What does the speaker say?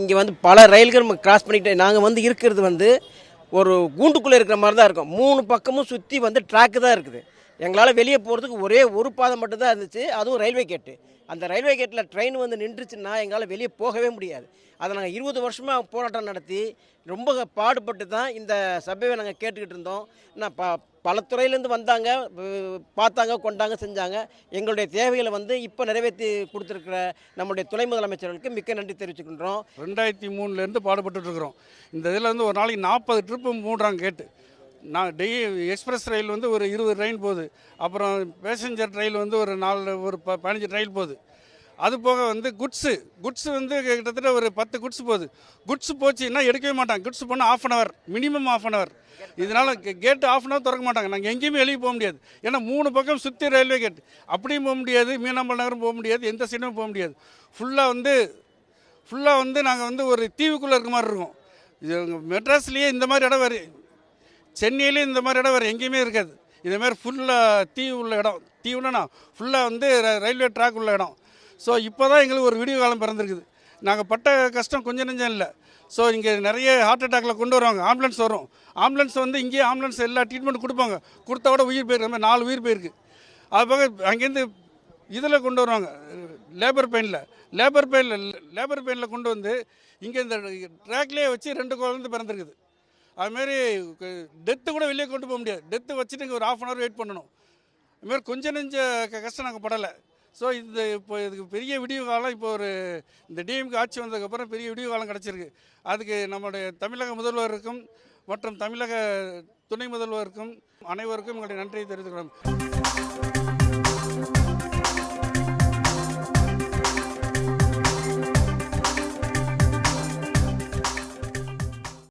இங்கே வந்து பல ரயில்கள் நம்ம கிராஸ் பண்ணிக்கிட்டு நாங்கள் வந்து இருக்கிறது வந்து ஒரு கூண்டுக்குள்ளே இருக்கிற மாதிரி தான் இருக்கும். மூணு பக்கமும் சுற்றி வந்து ட்ராக்கு தான் இருக்குது. எங்களால் வெளியே போகிறதுக்கு ஒரே ஒரு பாதை மட்டும்தான் இருந்துச்சு. அதுவும் ரயில்வே கேட்டு. அந்த ரயில்வே கேட்டில் ட்ரெயின் வந்து நின்றுச்சுன்னா எங்களால் வெளியே போகவே முடியாது. அதை நாங்கள் இருபது வருஷமாக போராட்டம் நடத்தி ரொம்ப பாடுபட்டு தான் இந்த சபையை நாங்கள் கேட்டுக்கிட்டு இருந்தோம். நான் ப பல துறையிலேருந்து வந்தாங்க பார்த்தாங்க கொண்டாங்க செஞ்சாங்க. எங்களுடைய தேவைகளை வந்து இப்போ நிறைவேற்றி கொடுத்துருக்கிற நம்முடைய துணை முதலமைச்சர்களுக்கு மிக்க நன்றி தெரிவிச்சுக்கின்றோம். ரெண்டாயிரத்தி மூணுலேருந்து பாடுபட்டுட்டு இருக்கிறோம். இந்த இதில் வந்து ஒரு நாளைக்கு நாற்பது ட்ரிப்பு மூடுறாங்க கேட்டு நான் டெய்லி எக்ஸ்பிரஸ் ரயில் வந்து ஒரு இருபது ட்ரெயின் போகுது. அப்புறம் பேசஞ்சர் ரயில் வந்து ஒரு நாலு ஒரு ப பதினஞ்சு ட்ரெயில் போகுது. அது போக வந்து குட்ஸு குட்ஸு வந்து கிட்டத்தட்ட ஒரு பத்து குட்ஸ் போகுது. குட்ஸ் போச்சுன்னா எடுக்கவே மாட்டாங்க. குட்ஸ் போனால் half an hour minimum half an hour இதனால் கேட்டு ஆஃப் அன் ஹவர் திறக்க மாட்டாங்க. நாங்கள் எங்கேயுமே வெளியே போக முடியாது. ஏன்னா மூணு பக்கம் சுற்றி ரயில்வே கேட் அப்படியும் போக முடியாது. மீனாம்பல் நகரம் போக முடியாது. எந்த சைடும் போக முடியாது. ஃபுல்லாக வந்து ஃபுல்லாக வந்து நாங்கள் வந்து ஒரு தீவுக்குள்ளே இருக்க மாதிரி இருக்கும். இது மெட்ராஸ்லேயே இந்த மாதிரி இடம் வேறு சென்னையிலே இந்த மாதிரி இடம் வேறு எங்கேயுமே இருக்காது. இதேமாதிரி ஃபுல்லாக தீ உள்ள இடம். தீவுனா ஃபுல்லாக வந்து ர- ரயில்வே ட்ராக் உள்ள இடம். ஸோ இப்போ தான் எங்களுக்கு ஒரு விடிவு காலம் பிறந்திருக்குது. நாங்கள் பட்ட கஷ்டம் கொஞ்சம் நெஞ்சம் இல்லை. ஸோ இங்கே நிறைய ஹார்ட் அட்டாக்கில் கொண்டு வருவாங்க. ஆம்புலன்ஸ் வரும். ஆம்புலன்ஸ் வந்து இங்கேயே ஆம்புலன்ஸ் எல்லா ட்ரீட்மெண்ட் கொடுப்பாங்க. கொடுத்தா கூட உயிர் போயிருக்கு மாதிரி நாலு உயிர் போயிருக்கு. அது போக அங்கேருந்து இதில் கொண்டு வருவாங்க. லேபர் பெயினில் லேபர் பெயினில் லேபர் பெயினில் கொண்டு வந்து இங்கே இந்த ட்ராக்லேயே வச்சு ரெண்டு குழந்தை பிறந்திருக்குது. அதுமாரி டெத்து கூட வெளியே கொண்டு போக முடியாது. டெத்து வச்சுட்டு இங்கே ஒரு ஆஃப் அன் ஹவர் வெயிட் பண்ணணும். அதுமாரி கொஞ்சம் நெஞ்ச கஷ்டம் நாங்கள் படலை. ஸோ இந்த இப்போ இதுக்கு பெரிய விடிவு காலம் இப்போ ஒரு இந்த டிஎம்க்கு ஆட்சி வந்ததுக்கப்புறம் பெரிய விடிவு காலம் கிடச்சிருக்கு. அதுக்கு நம்முடைய தமிழக முதல்வருக்கும் மற்றும் தமிழக துணை முதல்வருக்கும் அனைவருக்கும் எங்களுடைய நன்றியை தெரிவித்துக்கிறோம்